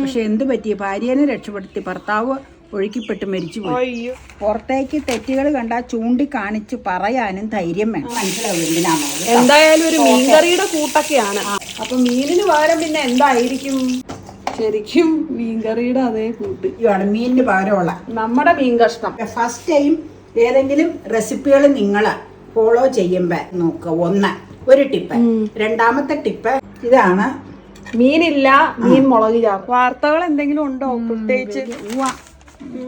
പക്ഷെ എന്ത് പറ്റി ഭാര്യനെ രക്ഷപ്പെടുത്തി ഭർത്താവ് ഒഴുക്കിപ്പെട്ട് മരിച്ചുപോയി പുറത്തേക്ക് തെറ്റുകൾ കണ്ടാൽ ചൂണ്ടിക്കാണിച്ച് പറയാനും ധൈര്യം വേണം. മനസ്സിലാവും എന്തായാലും ഒരു മീൻകറിയുടെ കൂട്ടൊക്കെയാണ്. അപ്പൊ മീനിന് പകരം പിന്നെ എന്തായിരിക്കും? ശരിക്കും മീൻകറിയുടെ അതേ കൂട്ട്. ഇതാണ് മീനിന് പകരമുള്ള. നമ്മുടെ മീൻ കഷ്ണം. ഫസ്റ്റ് ടൈം ഏതെങ്കിലും റെസിപ്പികൾ നിങ്ങൾ ഫോളോ ചെയ്യുമ്പോൾ നോക്കുക ഒന്ന് ഒരു ടിപ്പ്. രണ്ടാമത്തെ ടിപ്പ് ഇതാണ് മീനില്ല മീൻ മുളക് ചാർക്കും വാർത്തകൾ എന്തെങ്കിലും ഉണ്ടോ പ്രത്യേകിച്ച്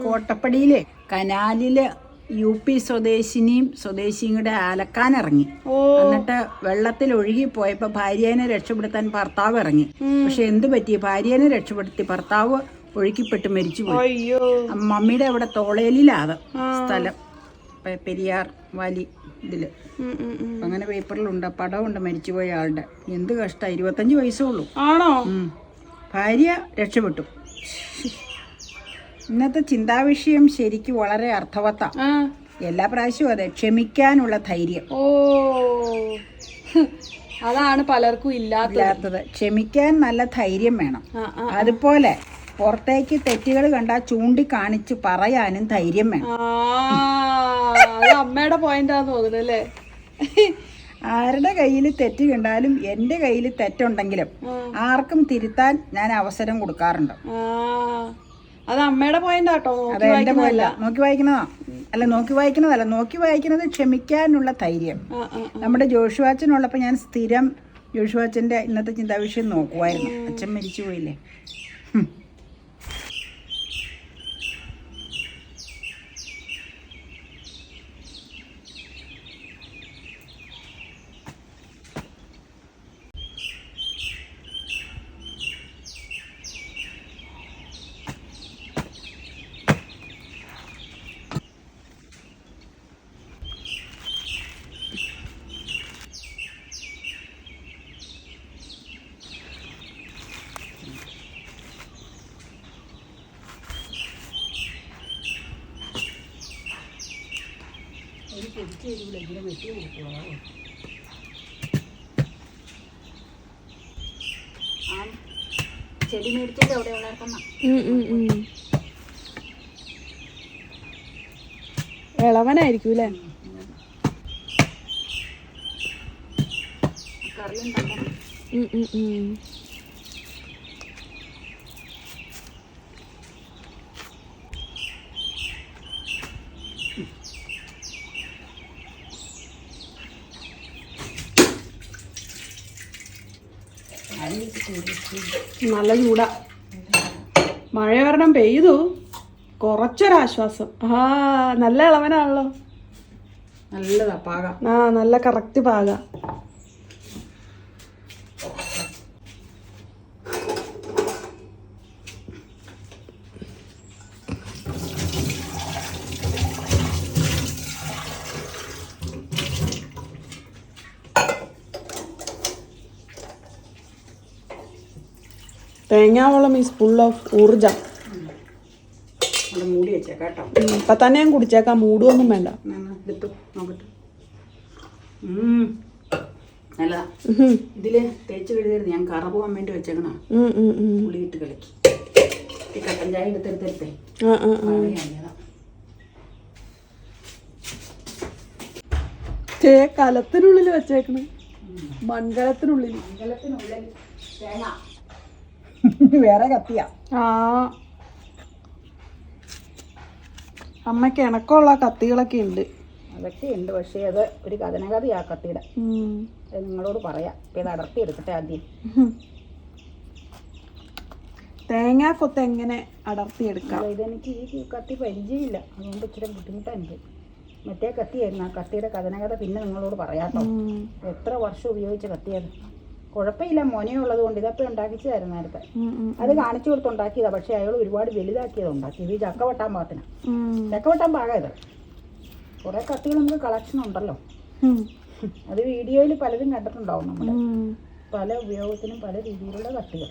കോട്ടപ്പടിയിലെ കനാലിൽ യു പി സ്വദേശിനിയും സ്വദേശിയും കൂടെ അലക്കാനിറങ്ങി എന്നിട്ട് വെള്ളത്തിൽ ഒഴുകി പോയപ്പോ ഭാര്യേനെ രക്ഷപ്പെടുത്താൻ ഭർത്താവ് ഇറങ്ങി. പക്ഷെ എന്തു പറ്റി? ഭാര്യേനെ രക്ഷപ്പെടുത്തി ഭർത്താവ് ഒഴുക്കിപ്പെട്ട് മരിച്ചു പോയി മമ്മിയുടെ അവിടെ തോളേലിലാണ് സ്ഥലം. പെരിയാർ വാലി ഉം. അങ്ങനെ പേപ്പറിലുണ്ട്. പടമുണ്ട് മരിച്ചുപോയ ആളുടെ. എന്ത് കഷ്ട ഇരുപത്തഞ്ച് വയസ്സേ ഉള്ളൂ. ആണോ? ഭാര്യ രക്ഷപ്പെട്ടു. ഇന്നത്തെ ചിന്താവിഷയം ശരിക്കും വളരെ അർത്ഥവത്ത. എല്ലാ പ്രാവശ്യവും അതെ ക്ഷമിക്കാനുള്ള ധൈര്യം. ഓ. അതാണ് പലർക്കും ഇല്ലാത്തത്. ക്ഷമിക്കാൻ നല്ല ധൈര്യം വേണം. അതുപോലെ പുറത്തേക്ക് തെറ്റുകൾ കണ്ടാൽ ചൂണ്ടിക്കാണിച്ച് പറയാനും ധൈര്യം വേണം. അമ്മയുടെ പോയിന്റാന്ന് തോന്നുന്നു അല്ലേ? ആരുടെ കയ്യിൽ തെറ്റ് കണ്ടാലും എന്റെ കയ്യിൽ തെറ്റുണ്ടെങ്കിലും ആർക്കും തിരുത്താൻ ഞാൻ അവസരം കൊടുക്കാറുണ്ട്. അത് അമ്മയുടെ പോയിന്റ് ആട്ടോ അത് പോയല്ല നോക്കി വായിക്കുന്നതാ. അല്ല നോക്കി വായിക്കുന്നതല്ല. നോക്കി വായിക്കുന്നത് ക്ഷമിക്കാനുള്ള ധൈര്യം. നമ്മുടെ ജോഷുവാച്ചനുള്ളപ്പോൾ ഞാൻ സ്ഥിരം ജോഷുവാച്ചന്റെ ഇന്നത്തെ ചിന്താവിഷയം നോക്കുമായിരുന്നു അച്ഛൻ മരിച്ചു പോയില്ലേ ചെടി അവിടെ വളർത്തണം ഉം, ഉം, ഉം. ഇളവനായിരിക്കും അല്ലേ? കറിയും തരണം ഉം, ഉം, ഉം. നല്ല ചൂടാ. മഴ കാരണം പെയ്തു. കുറച്ചൊരാശ്വാസം. ആ നല്ല ഇളവനാണല്ലോ. നല്ലതാ പാക. ആ നല്ല കറക്റ്റ് പാക. തേങ്ങാവെള്ളം ഈസ് ഫുൾ ഓഫ് ഊർജം മൂടി വെച്ചേക്കാം കേട്ടോ. ഇപ്പൊ തന്നെ ഞാൻ കുടിച്ചേക്കാം മൂടുവൊന്നും വേണ്ട. നോക്കട്ടെ. നല്ലതാ ഇതിൽ തേച്ച് കഴുകരുത് ഞാൻ കറ പോകാൻ വേണ്ടി വെച്ചേക്കണ. ഉം. പുളിയിട്ട് കളിക്ക്. ഈ കട്ടൻ ചായ എടുത്തെടുത്തെടുത്തേ ചേ കലത്തിനുള്ളിൽ വെച്ചേക്കണ്. മൺകലത്തിനുള്ളിൽ മംഗലത്തിനുള്ളിൽ തേങ്ങ. വേറെ കത്തിയാ. ആ. അമ്മയ്ക്ക് ഇണക്കമുള്ള കത്തികളൊക്കെ ഉണ്ട്. അതൊക്കെ ഉണ്ട് പക്ഷേ അത് ഒരു കഥനകഥയാ കത്തിയുടെ. ഉം. അത് നിങ്ങളോട് പറയാം. ഇപ്പം ഇത് അടർത്തി എടുക്കട്ടെ ആദ്യം. തേങ്ങാ തേങ്ങാക്കൊത്ത് എങ്ങനെ അടർത്തിയെടുക്കാം എടുക്കാം? ഇതെനിക്ക് ഈ കത്തി പരിചയമില്ല. അതുകൊണ്ട് ഇച്ചിരി ബുദ്ധിമുട്ടാണ് എനിക്ക് മറ്റേ കത്തിയായിരുന്നു. ആ കത്തിയുടെ കഥനകഥ പിന്നെ നിങ്ങളോട് പറയാട്ടോ. എത്ര വർഷം ഉപയോഗിച്ച കത്തിയത് കുഴപ്പമില്ല. മോനെ ഉള്ളത് കൊണ്ട് ഇതപ്പം ഉണ്ടാക്കിച്ചതായിരുന്നു നേരത്തെ. അത് കാണിച്ചു കൊടുത്ത് ഉണ്ടാക്കിയതാ. പക്ഷെ അയാൾ ഒരുപാട് വലുതാക്കിയത് ഉണ്ടാക്കിയത്. ഈ ചക്ക വെട്ടാൻ പാകത്തിന്. ചക്ക വെട്ടാൻ പാകം ഇത്. കുറേ കത്തികൾ നമുക്ക് കളക്ഷൻ ഉണ്ടല്ലോ. അത് വീഡിയോയിൽ പലതും കണ്ടിട്ടുണ്ടാവും നമ്മൾ പല ഉപയോഗത്തിനും പല രീതിയിലുള്ള കത്തികൾ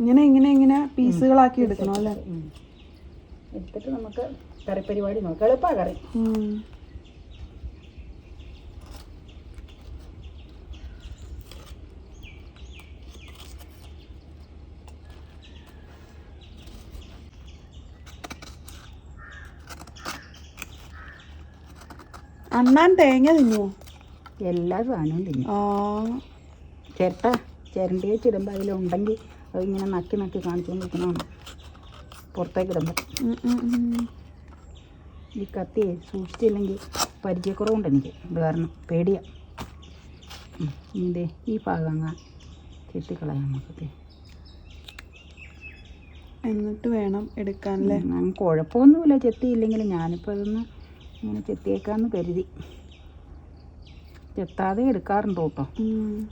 ഇങ്ങനെ ഇങ്ങനെ ഇങ്ങനെ പീസുകളാക്കി എടുക്കണം അല്ലേ? എടുത്തിട്ട് നമുക്ക് കറി പരിപാടി നോക്കാം. എളുപ്പമാണ് കറി. അണ്ണാൻ തേങ്ങ തിന്നുവോ? എല്ലാ സാധനവും തിന്നും. ചിരട്ട ചിരണ്ടി വെച്ചിടുമ്പോൾ അതിലുണ്ടെങ്കിൽ അതിങ്ങനെ നക്കി നക്കി കാണിച്ചുകൊണ്ടിരിക്കണമാണ് പുറത്തേക്ക് ഇടുമ്പോൾ. ഈ കത്തി സൂക്ഷിച്ചില്ലെങ്കിൽ പരിചയക്കുറവുണ്ട് എനിക്ക്. അത് കാരണം പേടിയാ. ഉം, ഇതേ ഈ ഭാഗങ്ങ ചെത്തിക്കളയാം നമുക്ക് എന്നിട്ട് വേണം എടുക്കാൻ അല്ലേ കുഴപ്പമൊന്നുമില്ല. ചെത്തിയില്ലെങ്കിൽ ഞാനിപ്പോൾ അതൊന്ന് ഇങ്ങനെ ചെത്തിയേക്കാന്ന് കരുതി. ചെത്താതെ എടുക്കാറുണ്ട് കേട്ടോ.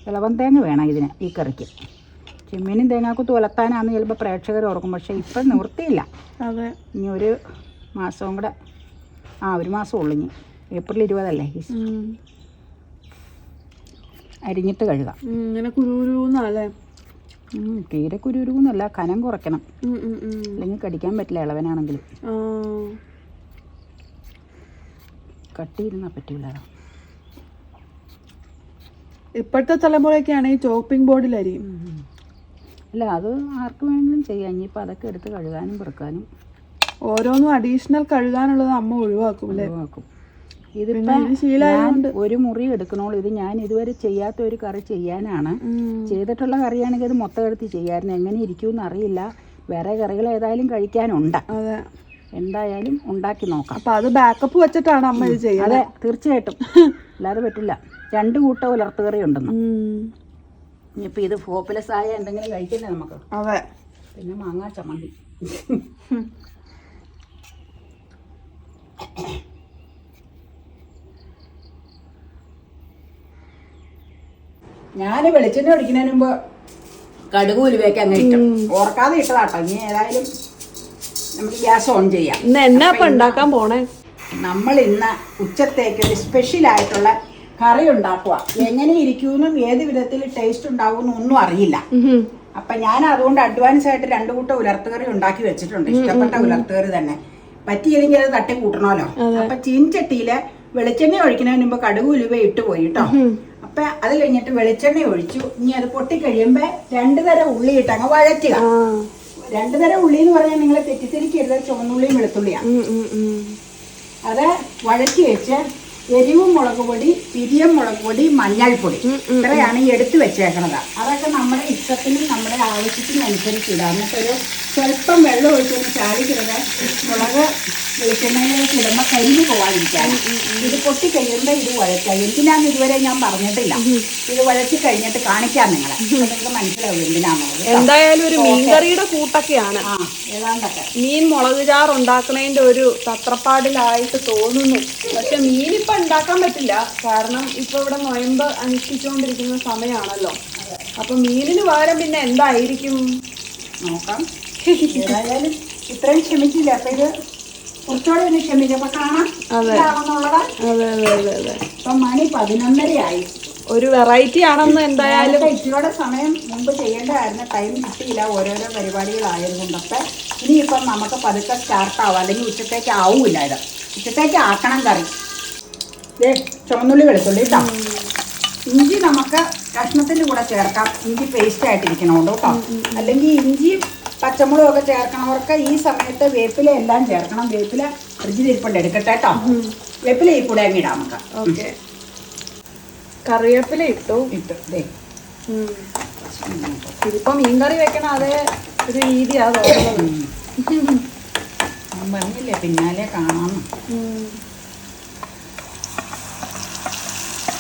ഇളവൻ തേങ്ങ വേണം ഇതിന് ഈ കറിക്ക്. ചെമ്മീനും തേങ്ങാക്കുത്ത് ഉലത്താനാന്ന് ചിലപ്പോൾ പ്രേക്ഷകർ ഓർക്കും പക്ഷേ ഇപ്പം നിവൃത്തിയില്ല. അതെ. ഇനി ഒരു മാസവും കൂടെ ആ ഒരു മാസം ഉള്ളു ഇനി. ഏപ്രിൽ ഇരുപതല്ലേ. അരിഞ്ഞിട്ട് കഴുകാം. ഇങ്ങനെ കുരുകുരുന്നല്ലേ തീരെ കുരുരുന്നല്ല കനം കുറയ്ക്കണം. അല്ലെങ്കിൽ കടിക്കാൻ പറ്റില്ല ഇളവനാണെങ്കിൽ കട്ടിയിരുന്നാൽ പറ്റില്ല ഇപ്പോഴത്തെ തലമുറയൊക്കെയാണ് ഈ ചോപ്പിംഗ് ബോർഡിലരിയും അല്ല അത് ആർക്ക് വേണമെങ്കിലും ചെയ്യാം. ഇനിയിപ്പോൾ അതൊക്കെ എടുത്ത് കഴുകാനും പെറുക്കാനും. ഓരോന്നും അഡീഷണൽ കഴുകാനുള്ളത് അമ്മ ഒഴിവാക്കും അല്ലേ? ഒഴിവാക്കും. ഇതിപ്പോൾ ഒരു മുറി എടുക്കണോളൂ. ഇത് ഞാൻ ഇതുവരെ ചെയ്യാത്ത ഒരു കറി ചെയ്യാനാണ്. ചെയ്തിട്ടുള്ള കറിയാണെങ്കിൽ അത് മൊത്തം എടുത്ത് ചെയ്യാമായിരുന്നു എങ്ങനെ ഇരിക്കുമെന്ന് അറിയില്ല. വേറെ കറികൾ ഏതായാലും കഴിക്കാനുണ്ട്. അതെ. എന്തായാലും ഉണ്ടാക്കി നോക്കാം. അപ്പൊ അത് ബാക്കപ്പ് വെച്ചിട്ടാണ് അമ്മ ഇത് ചെയ്യുന്നത്? അതെ തീർച്ചയായിട്ടും. അല്ലാതെ പറ്റില്ല. രണ്ട് കൂട്ടം ഉലർത്തുകറി ഉണ്ടെന്ന് ഇപ്പൊ ഇനിയിപ്പോൾ ഇത് ഫോപ്പിലസ് ആയ എന്തെങ്കിലും കഴിക്കണ്ടേ നമുക്ക്? അതെ. പിന്നെ മാങ്ങാ ചമ്മന്തി. ഞാൻ വെളിച്ചെണ്ണ ഒടിക്കുന്നതിന് മുമ്പ് കടുക് ഉലുവയൊക്കെ അങ്ങ് ഇട്ടു. ഓർക്കാതെ ഇട്ടതാട്ടോ. ഇനി ഏതായാലും നമുക്ക് ഗ്യാസ് ഓൺ ചെയ്യാം. ഇന്ന് എന്നാ ഇപ്പൊ ഉണ്ടാക്കാൻ പോണേ? നമ്മൾ ഇന്ന് ഉച്ചത്തേക്ക് ഒരു സ്പെഷ്യൽ ആയിട്ടുള്ള കറി ഉണ്ടാക്കുക. എങ്ങനെ ഇരിക്കുമെന്നും ഏത് വിധത്തിൽ ടേസ്റ്റ് ഉണ്ടാവുമെന്നും ഒന്നും അറിയില്ല. അപ്പൊ ഞാൻ അതുകൊണ്ട് അഡ്വാൻസ് ആയിട്ട് രണ്ടു കൂട്ടം ഉലർത്തുകറി ഉണ്ടാക്കി വെച്ചിട്ടുണ്ട്. ഇഷ്ടപ്പെട്ട ഉലർത്തുകറി തന്നെ. പറ്റിയില്ലെങ്കിൽ അത് തട്ടി കൂട്ടണമല്ലോ. അപ്പൊ ചീൻചട്ടിയിൽ വെളിച്ചെണ്ണ ഒഴിക്കുന്നതിന് മുമ്പ് കടുക് ഉലുവ ഇട്ട് പോയി കേട്ടോ അപ്പൊ അത് കഴിഞ്ഞിട്ട് വെളിച്ചെണ്ണ ഒഴിച്ചു. ഇനി അത് പൊട്ടിക്കഴിയുമ്പോ രണ്ടു തരം ഉള്ളി ഇട്ടങ്ങ് വഴറ്റുക. രണ്ടു തരം ഉള്ളി എന്ന് പറഞ്ഞാൽ നിങ്ങളെ തെറ്റിദ്ധരിക്കരുത് ചുവന്നുള്ളിയും വെളുത്തുള്ളിയാണ്. അത് വഴറ്റി വെച്ച് എരിവും മുളക് പൊടി പിരിയം മുളക് പൊടി മഞ്ഞൾപ്പൊടി. ഇത്രയാണ് ഈ എടുത്തു വെച്ചേക്കണത്. അതൊക്കെ നമ്മുടെ ഇഷ്ടത്തിനും നമ്മുടെ ആവശ്യത്തിനും അനുസരിച്ച് ഇടാം. എന്നിട്ടൊരു സ്വല്പം വെള്ളം ഒഴിച്ചൊന്ന് ചാലിക്കരുത്. മുളക് വെളിച്ചെണ്ണയിലേക്ക് ഇടുമ്പോൾ കരിഞ്ഞു പോവാതിരിക്കാൻ. ഇത് പൊട്ടി കഴിയുമ്പോൾ ഇത് വഴറ്റാം. എന്തിനാന്ന് ഇതുവരെ ഞാൻ പറഞ്ഞിട്ടില്ല ഇത് വഴറ്റി കഴിഞ്ഞിട്ട് കാണിക്കാം നിങ്ങളെ. നിങ്ങൾക്ക് മനസ്സിലാവും എന്തിനാന്നുള്ളത് കേട്ടോ. എന്തായാലും ഒരു മീൻകറിയുടെ കൂട്ടൊക്കെയാണ്. ആ ഏതാണ്ടൊക്കെ. മീൻ മുളക് ചാർ ഉണ്ടാക്കുന്നതിന്റെ ഒരു തത്രപ്പാടിലായിട്ട് തോന്നുന്നു. പക്ഷെ മീൻ ഇപ്പൊ ഉണ്ടാക്കാൻ പറ്റില്ല. കാരണം ഇപ്പൊ ഇവിടെ നൊയമ്പ് അനുഷ്ഠിച്ചുകൊണ്ടിരിക്കുന്ന സമയമാണല്ലോ അപ്പൊ മീനിന് പകരം പിന്നെ എന്തായിരിക്കും? നോക്കാം. ഏതായാലും ഇത്രയും ക്ഷമിച്ചില്ല. അപ്പൊ ഇത് കുറച്ചുകൂടെ ഒന്ന് ക്ഷമിച്ചപ്പോ കാണാം. ഇതാണെന്നുള്ളത്. അതെ അതെ അതെ അതെ. ഇപ്പൊ മണി പതിനൊന്നരയായി. ഒരു വെറൈറ്റി ആണെന്ന് എന്തായാലും. ഇച്ചിരിയുടെ സമയം മുമ്പ് ചെയ്യേണ്ടതായിരുന്നു. ടൈം കിട്ടിയില്ല. ഓരോരോ പരിപാടികളായതുകൊണ്ടൊക്കെ ഇനിയിപ്പം നമുക്ക് പതുക്കെ സ്റ്റാർട്ട് ആവാം. അല്ലെങ്കിൽ ഉച്ചത്തേക്ക് ആവൂല ഇത്. ഉച്ചത്തേക്ക് ആക്കണം കറി. ദേ ചുമന്നുള്ളി വെളുത്തുള്ളി കേട്ടോ ഇഞ്ചി നമുക്ക് കഷ്ണത്തിന്റെ കൂടെ ചേർക്കാം. ഇഞ്ചി പേസ്റ്റ് ആയിട്ടിരിക്കണോണ്ടോ കേട്ടോ. അല്ലെങ്കിൽ ഇഞ്ചിയും പച്ചമുളകും ഒക്കെ ചേർക്കണവർക്ക് ഈ സമയത്ത് വേപ്പില എല്ലാം ചേർക്കണം. വേപ്പില ഫ്രിഡ്ജിൽ ഇരിപ്പുണ്ട്. എടുക്കട്ടെ കേട്ടോ വേപ്പില ഈ കൂടെ അങ്ങ് ഇടാം നമുക്ക്. ഓക്കെ. കറിവേപ്പില ഇട്ടു. ഇട്ടു. ദേ. ഇതിപ്പോ മീൻകറി വെക്കണ അതേ ഒരു രീതിയാ തോന്നുന്നത്. പറഞ്ഞില്ലേ പിന്നാലെ കാണാം.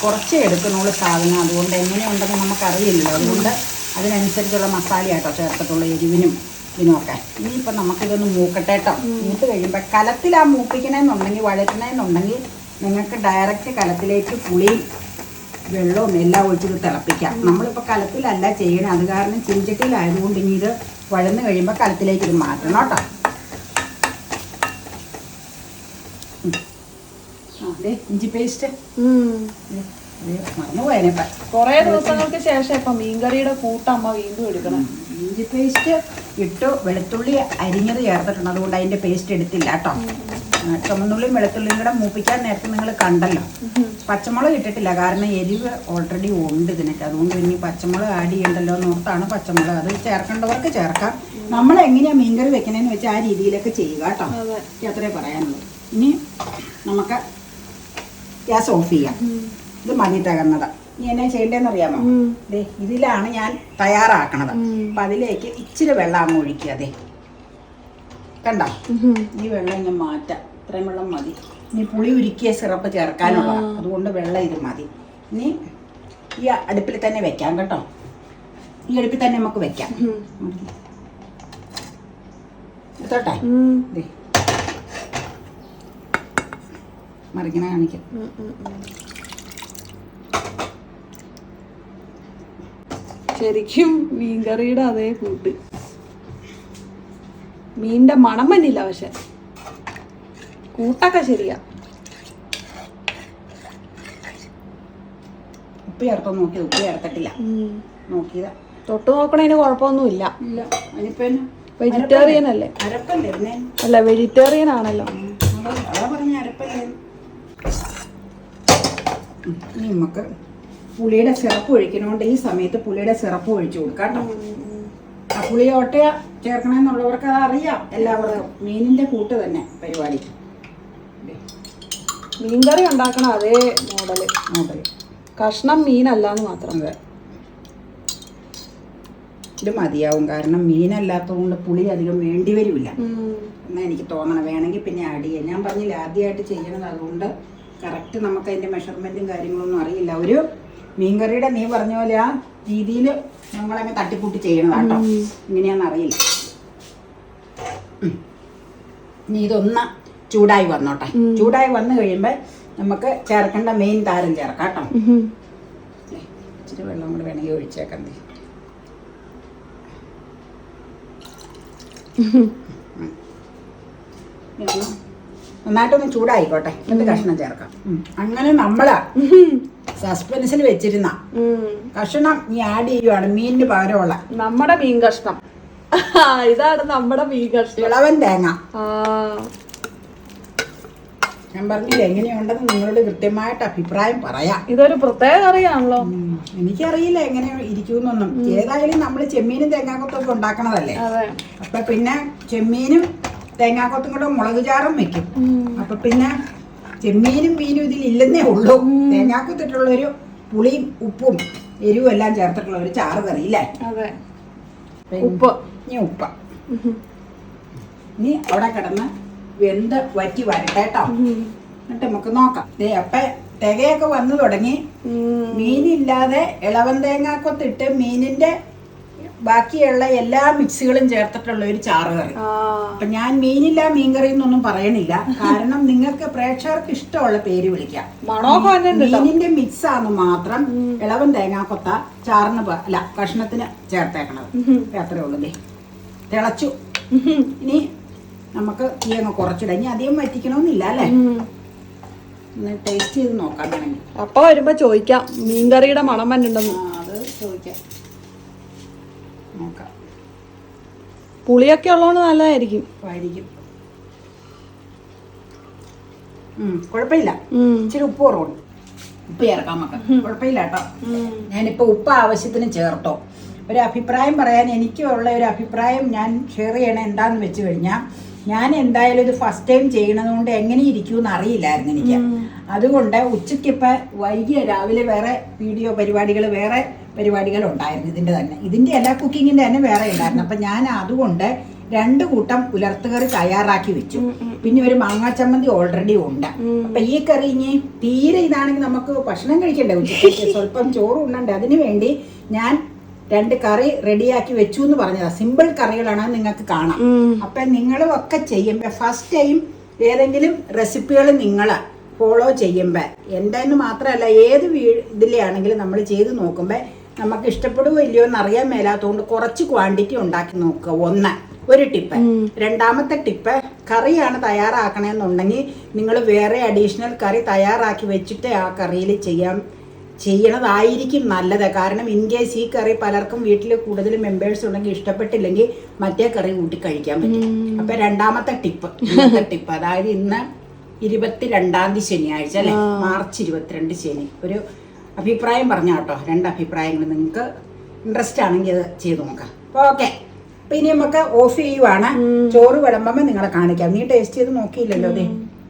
കുറച്ചേ എടുക്കണുള്ളൂ സാധനം. അതുകൊണ്ട് എങ്ങനെയുണ്ടെന്ന് നമുക്കറിയില്ലല്ലോ. അതുകൊണ്ട് അതിനനുസരിച്ചുള്ള മസാലയാട്ടോ ചേർത്തിട്ടുള്ള എരിവിനും ഇതിനുമൊക്കെ. ഇനിയിപ്പോൾ നമുക്കിതൊന്ന് മൂക്കട്ടെ കേട്ടോ മൂത്ത് കഴിയുമ്പോൾ കലത്തിൽ ആ മൂപ്പിക്കണമെന്നുണ്ടെങ്കിൽ വഴറ്റണമെന്നുണ്ടെങ്കിൽ നിങ്ങൾക്ക് ഡയറക്റ്റ് കലത്തിലേക്ക് പുളിയും വെള്ളവും എല്ലാം ഒഴിച്ചിട്ട് തിളപ്പിക്കാം. നമ്മളിപ്പോൾ കലത്തിലല്ല ചെയ്യണേ. അത് കാരണം ചിഞ്ചട്ടിയിലായതുകൊണ്ട് ഇനി ഇത് വഴന്ന് കഴിയുമ്പോൾ കലത്തിലേക്ക് ഇത് മാറ്റണം കേട്ടോ അതെ ഇഞ്ചി പേസ്റ്റ് മറന്നുപോയതിനെ കൊറേ ദിവസങ്ങൾക്ക് ശേഷം ഇപ്പൊ മീൻകറിയുടെ കൂട്ടമ്മ വീണ്ടും എടുക്കണം. ഇഞ്ചി പേസ്റ്റ് ഇട്ടു വെളുത്തുള്ളി അരിഞ്ഞത് ചേർത്തിട്ടുണ്ട്. അതുകൊണ്ട് അതിന്റെ പേസ്റ്റ് എടുത്തില്ല കേട്ടോ. ചുമന്നുള്ളിയും വെളുത്തുള്ളിയും കൂടെ മൂപ്പിക്കാൻ നേരത്തെ നിങ്ങൾ കണ്ടല്ലോ. പച്ചമുളക് ഇട്ടിട്ടില്ല. കാരണം എരിവ് ഓൾറെഡി ഉണ്ട് ഇതിനൊക്കെ. അതുകൊണ്ട് ഇനി പച്ചമുളക് ആഡ് ചെയ്യണ്ടല്ലോ എന്നോർത്താണ് പച്ചമുളക്. അത് ചേർക്കേണ്ടവർക്ക് ചേർക്കാം. നമ്മൾ എങ്ങനെയാ മീൻകറി വെക്കണേന്ന് വെച്ചാൽ ആ രീതിയിലൊക്കെ ചെയ്യുക കേട്ടോ. അതെ. അത്രേ പറയാനുള്ളൂ. ഇനി നമുക്ക് ഗ്യാസ് ഓഫ് ചെയ്യാം. ഇത് മതി തകർന്നത് ഇനി എന്നാ ചെയ്യേണ്ടതെന്ന് അറിയാമോ. ദേ ഇതിലാണ് ഞാൻ തയ്യാറാക്കണത്. അപ്പൊ അതിലേക്ക് ഇച്ചിരി വെള്ളം അങ്ങ് ഒഴിക്കുക അതെ കണ്ട. ഈ വെള്ളം ഇങ്ങനെ മാറ്റാം. ഇത്രയും വെള്ളം മതി. ഇനി പുളി ഉരുക്കിയ സിറപ്പ് ചേർക്കാനുള്ള അതുകൊണ്ട് വെള്ളം ഇത് മതി. ഇനി ഈ അടുപ്പിൽ തന്നെ വെക്കാം കേട്ടോ. ഈ അടുപ്പിൽ തന്നെ നമുക്ക് വെക്കാം. എടുത്തോട്ടെ? മറിക്കണ കാണിക്കാം ഉം, ഉം, ഉം. ശരിക്കും മീൻകറിയുടെ അതേ കൂട്ട്. മീനിന്റെ മണം വന്നില്ല പക്ഷെ. കൂട്ടൊക്കെ ശരിയാ. ഉപ്പ് ചേർത്തോ നോക്കി ഉപ്പ് ചേർത്തിട്ടില്ല. നോക്കിയതാ. തൊട്ട് നോക്കണതിന് കുഴപ്പമൊന്നുമില്ല? വെജിറ്റേറിയൻ അല്ലേ? അല്ല? വെജിറ്റേറിയൻ ആണല്ലോ. അതാ പറഞ്ഞ അരപ്പല്ലേ നമുക്ക് പുളിയുടെ സിറപ്പ് ഒഴിക്കണോണ്ട് ഈ സമയത്ത് പുളിയുടെ സിറപ്പ് ഒഴിച്ചു കൊടുക്കാം കേട്ടോ ആ പുളി ഒട്ടയ ചേർക്കണമെന്നുള്ളവർക്ക് അത് അറിയാം. എല്ലാവർക്കും. മീനിന്റെ കൂട്ട് തന്നെ പരിപാടി. മീൻകറി ഉണ്ടാക്കണ അതേ മോഡൽ. മോഡൽ. കഷ്ണം മീനല്ലാന്ന് മാത്രം. അതെ. ഇത് മതിയാവും. കാരണം മീനല്ലാത്തതുകൊണ്ട് പുളി അധികം വേണ്ടി വരില്ല എന്നാ എനിക്ക് തോന്നണം. വേണമെങ്കിൽ പിന്നെ ആഡ് ചെയ്യാം. ഞാൻ പറഞ്ഞില്ല ആദ്യമായിട്ട് ചെയ്യണത് അതുകൊണ്ട് കറക്റ്റ് നമുക്ക് അതിന്റെ മെഷർമെന്റും കാര്യങ്ങളൊന്നും അറിയില്ല. ഒരു മീൻകറിയുടെ നീ പറഞ്ഞ പോലെ ആ രീതിയിൽ നമ്മളങ്ങ് തട്ടിക്കൂട്ടി ചെയ്യണതാട്ടോ ഇങ്ങനെയാണെന്ന് അറിയില്ല. ഇനി ഇതൊന്ന് ചൂടായി വന്നോട്ടെ. ചൂടായി വന്നു കഴിയുമ്പോൾ നമുക്ക് ചേർക്കേണ്ട മെയിൻ താരം ചേർക്കാം കേട്ടോ ഇച്ചിരി വെള്ളം കൂടെ വേണമെങ്കിൽ ഒഴിച്ചേക്കാം ദേ. ഉം. നന്നായിട്ടൊന്ന് ചൂടായിക്കോട്ടെ. എന്നിട്ട് കഷ്ണം ചേർക്കാം. അങ്ങനെ നമ്മളാ സസ്പെൻസിൽ വെച്ചിരുന്ന കഷ്ണം നീ ആഡ് ചെയ്യുവാണ്. മീനിന് പകരമുള്ള. നമ്മുടെ മീൻ കഷ്ണം. ഇതാണ് നമ്മുടെ മീൻ കഷ്ണം. ഇളവൻ തേങ്ങ. ഞാൻ പറഞ്ഞില്ല എങ്ങനെയുണ്ടെന്ന് നിങ്ങളോട് കൃത്യമായിട്ട് അഭിപ്രായം പറയാം. ഇതൊരു പ്രത്യേക കറിയാണല്ലോ. എനിക്കറിയില്ല എങ്ങനെ ഇരിക്കുമെന്നൊന്നും. ഏതായാലും നമ്മൾ ചെമ്മീനും തേങ്ങാക്കൊത്തൊക്കെ ഉണ്ടാക്കണതല്ലേ? അപ്പൊ പിന്നെ ചെമ്മീനും തേങ്ങാക്കൊത്തും കൂടെ മുളക് ചാറും വെക്കും. അപ്പൊ പിന്നെ ചെമ്മീനും മീനും ഇതിൽ ഇല്ലെന്നേ ഉള്ളൂ. തേങ്ങാക്കൊത്തിട്ടുള്ള ഒരു പുളിയും ഉപ്പും എരിവും എല്ലാം ചേർത്തിട്ടുള്ള ഒരു ചാറ് കറി ഇല്ലേ? ഉപ്പ്. ഇനി ഉപ്പ. ഇനി അവിടെ കിടന്ന് വെന്ത് വറ്റി വരട്ടെ കേട്ടോ എന്നിട്ട് നമുക്ക് നോക്കാം. ദേ അപ്പൊ തികയൊക്കെ വന്നു തുടങ്ങി. മീനില്ലാതെ ഇളവൻ തേങ്ങാക്കൊത്തിട്ട് മീനിന്റെ ബാക്കിയുള്ള എല്ലാ മിക്സുകളും ചേർത്തിട്ടുള്ള ഒരു ചാറ് കറി. അപ്പൊ ഞാൻ മീനില്ല മീൻകറി എന്നൊന്നും പറയണില്ല. കാരണം നിങ്ങൾക്ക് പ്രേക്ഷകർക്ക് ഇഷ്ടമുള്ള പേര് വിളിക്കാം. മീനിന്റെ മിക്സ് ആണ് മാത്രം ഇളവൻ തേങ്ങാക്കൊത്ത ചാറിന് അല്ല കഷ്ണത്തിന് ചേർത്തേക്കണത്. അത്രേ ഉള്ളൂ തിളച്ചു. ഇനി നമുക്ക് തീ അങ്ങ് കുറച്ചിടാം. ഇനി അധികം വറ്റിക്കണമെന്നില്ല അല്ലേ. ടേസ്റ്റ് ചെയ്ത് നോക്കാം വേണമെങ്കിൽ. അപ്പൊ വരുമ്പോ ചോദിക്കാം. മീൻകറിയുടെ മണം വന്നിട്ടുണ്ടെന്ന്. അത് ചോദിക്കാം. നോക്കാം. പുളിയൊക്കെ ഉള്ളതുകൊണ്ട് നല്ലതായിരിക്കും. ആയിരിക്കും. കുഴപ്പമില്ല. ഇച്ചിരി ഉപ്പ് കുറവുണ്ട്. ഉപ്പ് ചേർക്കാം മക്കൾ കുഴപ്പമില്ല കേട്ടോ. ഞാനിപ്പോ ഉപ്പ് ആവശ്യത്തിന് ചേർത്തോ. ഒരു അഭിപ്രായം പറയാൻ എനിക്ക് ഉള്ള ഒരു അഭിപ്രായം ഞാൻ ഷെയർ ചെയ്യണ എന്താന്ന് വെച്ച് കഴിഞ്ഞാൽ ഞാൻ എന്തായാലും ഇത് ഫസ്റ്റ് ടൈം ചെയ്യണത് കൊണ്ട് എങ്ങനെ ഇരിക്കുമെന്ന് അറിയില്ലായിരുന്നു എനിക്ക്. അതുകൊണ്ട് ഉച്ചയ്ക്ക് ഇപ്പം വൈകിയ രാവിലെ വേറെ വീഡിയോ പരിപാടികൾ വേറെ പരിപാടികൾ ഉണ്ടായിരുന്നു ഇതിന്റെ തന്നെ. ഇതിന്റെ എല്ലാ കുക്കിങ്ങിന്റെ തന്നെ വേറെ ഉണ്ടായിരുന്നു. അപ്പം ഞാൻ അതുകൊണ്ട് രണ്ട് കൂട്ടം ഉലർത്തുകറി തയ്യാറാക്കി വെച്ചു. പിന്നെ ഒരു മാങ്ങാ ചമ്മന്തി ഓൾറെഡി ഉണ്ട്. അപ്പൊ ഈ കറി ഇനി തീരെ ഇതാണെങ്കിൽ നമുക്ക് ഭക്ഷണം കഴിക്കണ്ടേ ഉച്ചയ്ക്ക്? സ്വല്പം ചോറ് ഉണ്ടണ്ടേ അതിനു വേണ്ടി ഞാൻ രണ്ട് കറി റെഡിയാക്കി വെച്ചു എന്ന് പറഞ്ഞതാ. സിമ്പിൾ കറികളാണ് നിങ്ങൾക്ക് കാണാം. അപ്പൊ നിങ്ങളും ഒക്കെ ചെയ്യുമ്പോ ഫസ്റ്റ് ടൈം ഏതെങ്കിലും റെസിപ്പികൾ നിങ്ങൾ ഫോളോ ചെയ്യുമ്പോൾ എന്റെ എന്ന് മാത്രമല്ല ഏത് വീ ഇതിലെ ആണെങ്കിലും നമ്മൾ ചെയ്ത് നോക്കുമ്പോൾ നമുക്ക് ഇഷ്ടപ്പെടുവോ ഇല്ലയോ എന്ന് അറിയാൻ മേലാത്തതുകൊണ്ട് കുറച്ച് ക്വാണ്ടിറ്റി ഉണ്ടാക്കി നോക്കുക. ഒന്ന് ഒരു ടിപ്പ്. രണ്ടാമത്തെ ടിപ്പ് കറിയാണ് തയ്യാറാക്കണമെന്നുണ്ടെങ്കിൽ നിങ്ങൾ വേറെ അഡീഷണൽ കറി തയ്യാറാക്കി വെച്ചിട്ട് ആ കറിയിൽ ചെയ്യാം. ചെയ്യണതായിരിക്കും നല്ലത്. കാരണം ഇൻ കേസ് ഈ കറി പലർക്കും വീട്ടിൽ കൂടുതൽ മെമ്പേഴ്സ് ഉണ്ടെങ്കിൽ ഇഷ്ടപ്പെട്ടില്ലെങ്കിൽ മറ്റേ കറി കൂട്ടി കഴിക്കാൻ പറ്റും. അപ്പൊ രണ്ടാമത്തെ ടിപ്പ് ഇന്നത്തെ ടിപ്പ്. അതായത് ഇന്ന് ഇരുപത്തിരണ്ടാം തീയതി ശനിയാഴ്ച അല്ലെ? മാർച്ച് ഇരുപത്തിരണ്ട് ശനി. ഒരു അഭിപ്രായം പറഞ്ഞാൽ കേട്ടോ രണ്ട് അഭിപ്രായങ്ങൾ നിങ്ങൾക്ക് ഇൻട്രസ്റ്റ് ആണെങ്കിൽ അത് ചെയ്ത് നോക്കാം. അപ്പോൾ ഓക്കെ അപ്പം ഇനി നമുക്ക് ഓഫ് ചെയ്യുവാണ്. ചോറ് വിളമ്പുമ്പോൾ നിങ്ങളെ കാണിക്കാം. നീ ടേസ്റ്റ് ചെയ്ത് നോക്കിയില്ലല്ലോ അതെ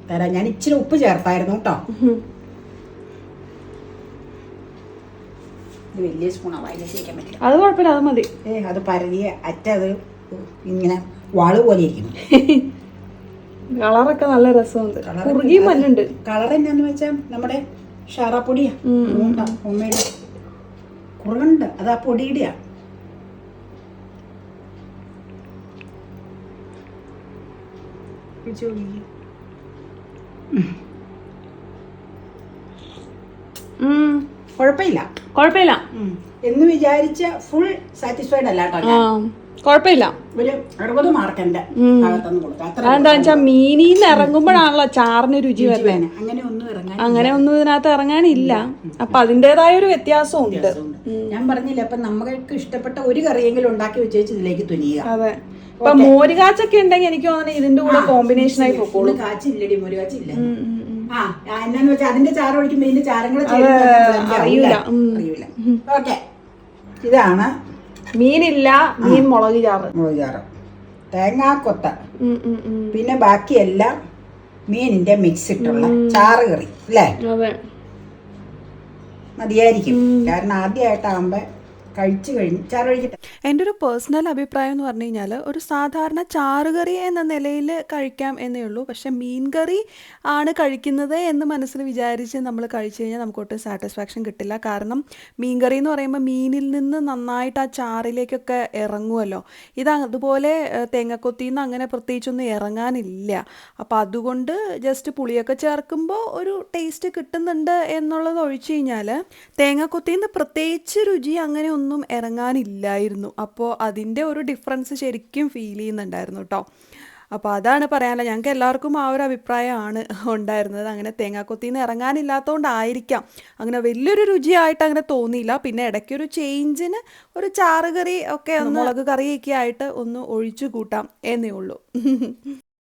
തരാം. ഞാൻ ഇച്ചിരി ഉപ്പ് ചേർത്തായിരുന്നു കേട്ടോ. വലിയ സ്പൂണാണ് വായിലേക്ക് പറ്റില്ല. അത് കുഴപ്പമില്ല. അത് മതി. ഏ അത് പരതിയ അറ്റ അത് ഇങ്ങനെ വാൾ പോലെ ഇരിക്കുന്നു. കളറൊക്കെ നല്ല രസമുണ്ട്. കുറുകി മല്ലുണ്ട് കളർ എന്നാന്ന് വെച്ചാൽ നമ്മുടെ ഷാറാപ്പൊടിയാ ഉമ്മയുടെ കുറുണ്ട് അത് ആ പൊടിയുടെയാ. കുഴപ്പമില്ല. കുഴപ്പമില്ല. എന്ന് വിചാരിച്ച ഫുൾ സാറ്റിസ്ഫൈഡ് അല്ല കേട്ടോ ആ. ഞാൻ. കുഴപ്പമില്ല. ഒരു അറുപത് മാർക്ക് എന്റെ ഉം. ഭാഗത്തുനിന്ന് കൊടുക്കാം. അത്ര അതെന്താ വെച്ചാ മീനിന്ന് ഇറങ്ങുമ്പോഴാണല്ലോ ചാറിന് രുചി വരുന്നത്. വേണം. അങ്ങനെ ഒന്നും ഇറങ്ങാൻ അങ്ങനെ ഒന്നും ഇതിനകത്ത് ഇറങ്ങാനില്ല. അപ്പൊ അതിന്റെതായ ഒരു വ്യത്യാസം ഉണ്ട് ഞാൻ പറഞ്ഞില്ല അപ്പൊ നമ്മൾക്ക് ഇഷ്ടപ്പെട്ട ഒരു കറിയെങ്കിലും ഉണ്ടാക്കി വെച്ചേച്ച് ഇതിലേക്ക് തുനിയുക. അതെ. ഇപ്പൊ മോരുകാച്ചൊക്കെ ഉണ്ടെങ്കിൽ എനിക്ക് തോന്നുന്നത് ഇതിന്റെ കൂടെ കോമ്പിനേഷൻ ആയി പോകും ഒന്ന് കാച്ചില്ലടി മുരു കാച്ചില്ല ആ ആ, എന്നാന്ന് വെച്ചാൽ അതിന്റെ ചാറ് ഒഴിക്കുമ്പോ ഇതിന്റെ ചാരം കൂടെ ചേരുമ്പോ അത് അറിയൂല. അറിയില്ല. ഉം. അറിയൂല ഓക്കെ. ഇതാണ് മീനില്ല മീൻ മുളക് ചാറ്. മുളക് ചാറ്. തേങ്ങാക്കൊത്ത. പിന്നെ ബാക്കിയെല്ലാം മീനിന്റെ മിക്സ് ഇട്ടുള്ള ചാറ് കറി അല്ലേ മതിയായിരിക്കും. കാരണം ആദ്യമായിട്ടാകുമ്പോ കഴിച്ചു കഴിഞ്ഞ് ചാറ് കഴിക്കട്ടെ എന്റെ ഒരു പേഴ്സണൽ അഭിപ്രായം എന്ന് പറഞ്ഞു കഴിഞ്ഞാൽ ഒരു സാധാരണ ചാറുകറി എന്ന നിലയിൽ കഴിക്കാം എന്നേ ഉള്ളൂ. പക്ഷെ മീൻ കറി ആണ് കഴിക്കുന്നത് എന്ന് മനസ്സിൽ വിചാരിച്ച് നമ്മൾ കഴിച്ചു കഴിഞ്ഞാൽ നമുക്ക് ഒട്ടും സാറ്റിസ്ഫാക്ഷൻ കിട്ടില്ല. കാരണം മീൻ കറി എന്ന് പറയുമ്പോൾ മീനിൽ നിന്ന് നന്നായിട്ട് ആ ചാറിലേക്കൊക്കെ ഇറങ്ങുമല്ലോ ഇത് അതുപോലെ തേങ്ങക്കൊത്തിന്ന് നിന്ന് അങ്ങനെ പ്രത്യേകിച്ചൊന്നും ഇറങ്ങാനില്ല. അപ്പോൾ അതുകൊണ്ട് ജസ്റ്റ് പുളിയൊക്കെ ചേർക്കുമ്പോൾ ഒരു ടേസ്റ്റ് കിട്ടുന്നുണ്ട് എന്നുള്ളത് ഒഴിച്ചു കഴിഞ്ഞാൽ തേങ്ങക്കൊത്തിന്ന് പ്രത്യേകിച്ച് രുചി അങ്ങനെ ഒന്നും ഇറങ്ങാനില്ലായിരുന്നു. അപ്പോൾ അതിന്റെ ഒരു ഡിഫറൻസ് ശരിക്കും ഫീൽ ചെയ്യുന്നുണ്ടായിരുന്നു കേട്ടോ അപ്പോൾ അതാണ് പറയാനുള്ളത്. ഞങ്ങൾക്ക് എല്ലാവർക്കും ആ ഒരു അഭിപ്രായമാണ് ഉണ്ടായിരുന്നത്. അങ്ങനെ തേങ്ങാക്കൊത്തിയിൽ നിന്ന് ഇറങ്ങാനില്ലാത്തതുകൊണ്ടായിരിക്കാം അങ്ങനെ വലിയൊരു രുചിയായിട്ട് അങ്ങനെ തോന്നിയില്ല. പിന്നെ ഇടയ്ക്ക് ഒരു ചേഞ്ചിന് ഒരു ചാറുകറി ഒക്കെ ഒന്ന് മുളക് കറിയൊക്കെ ആയിട്ട് ഒന്ന് ഒഴിച്ചു കൂട്ടാം എന്നേ ഉള്ളൂ.